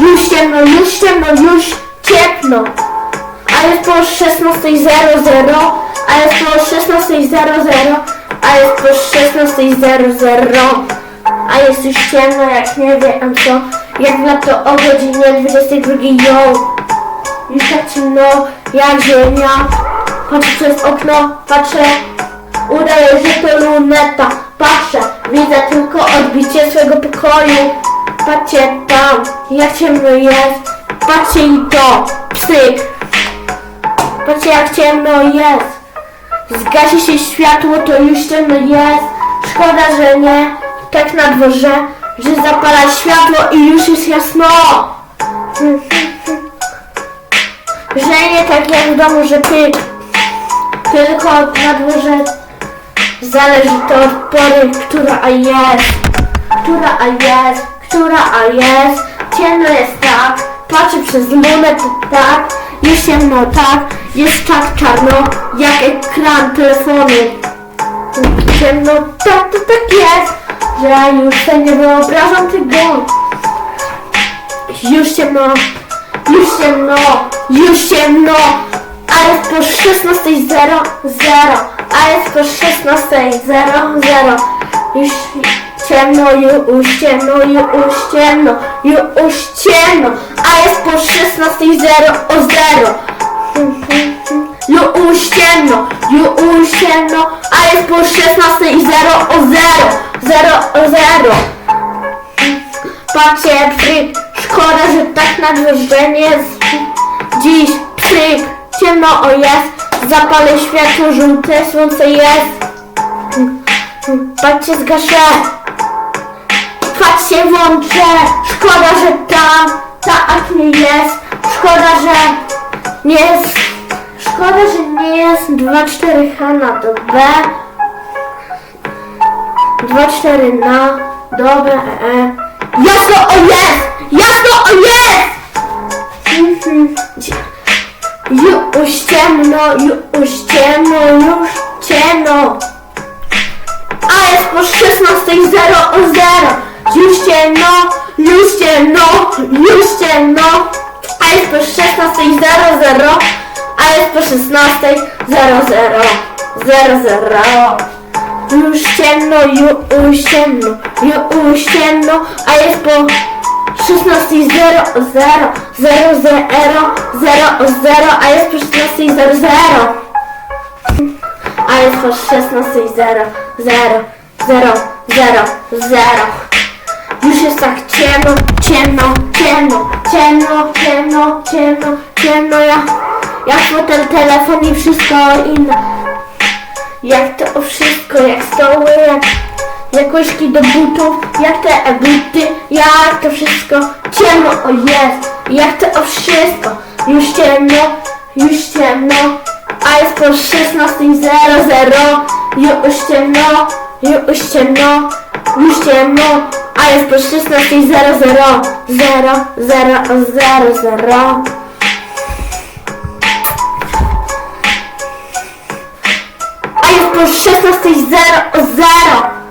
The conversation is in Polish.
już ciemno, już ciepło. A jest po 16.00, a jest po 16.00, a jest po 16.00, a jest już ciemno, jak nie wiem co, jak na to o godzinie 22 ją. Już tak ciemno, jak ziemia. Patrzę przez okno, patrzę, udaję, że to luneta. Patrzę, widzę tylko odbicie swego pokoju. Patrzcie tam, jak ciemno jest. Patrzcie i to, psyk. Patrzcie jak ciemno jest. Zgasi się światło, to już ciemno jest. Szkoda, że nie tak na dworze, że zapala światło i już jest jasno. Że nie tak jak w domu, że ty tylko na dworze zależy to od pory, która a jest, która a jest, która a jest. Ciemno jest tak, patrzę przez lunę tak, jest ciemno tak, jest tak czarno jak ekran telefonu. Ciemno tak, to tak jest, że już sobie nie wyobrażam tego. Już ciemno, już ciemno, już ciemno, a jest po 16.00, a jest po 16.00, już ciemno, już ciemno, już ciemno, już ciemno, a jest po 16.00. Już ciemno, już ciemno, a jest po 16.00, 00. Patrzcie, pryk, szkoda, że tak na dworze nie jest. Dziś, pryk, ciemno o jest, zapalę światło żółte, słońce jest. Patrzcie, zgaszę, patrzcie, włączę, szkoda, że tam, tak nie jest, szkoda, że nie jest, szkoda, że nie jest 2-4H na dobę. 2-4 na dobę, e, jasno o jest, jasno o jest! Już ciemno, już ciemno, już ciemno. A jest po 16.00. Już ciemno, już ciemno, już ciemno. A jest po 16.00. A jest po 16.00. 00. Już ciemno, już ciemno, już ciemno. A jest po 16.00. 00, 00, a jest po 16.00. A jest po 16 0 0 0 0 0 Już jest tak ciemno, ciemno, ciemno, ciemno, ciemno, ciemno, ciemno ja, jak ten telefon i wszystko inne. Jak to wszystko, jak stoły, jak, jak łyżki do butów, jak te buty, jak to wszystko ciemno, o jest, jak to o wszystko, już ciemno, już ciemno, a jest po 16.00, już ciemno, już ciemno, już ciemno, a jest po 16.00, 0, 0, 0, 0. A jest po 16.00,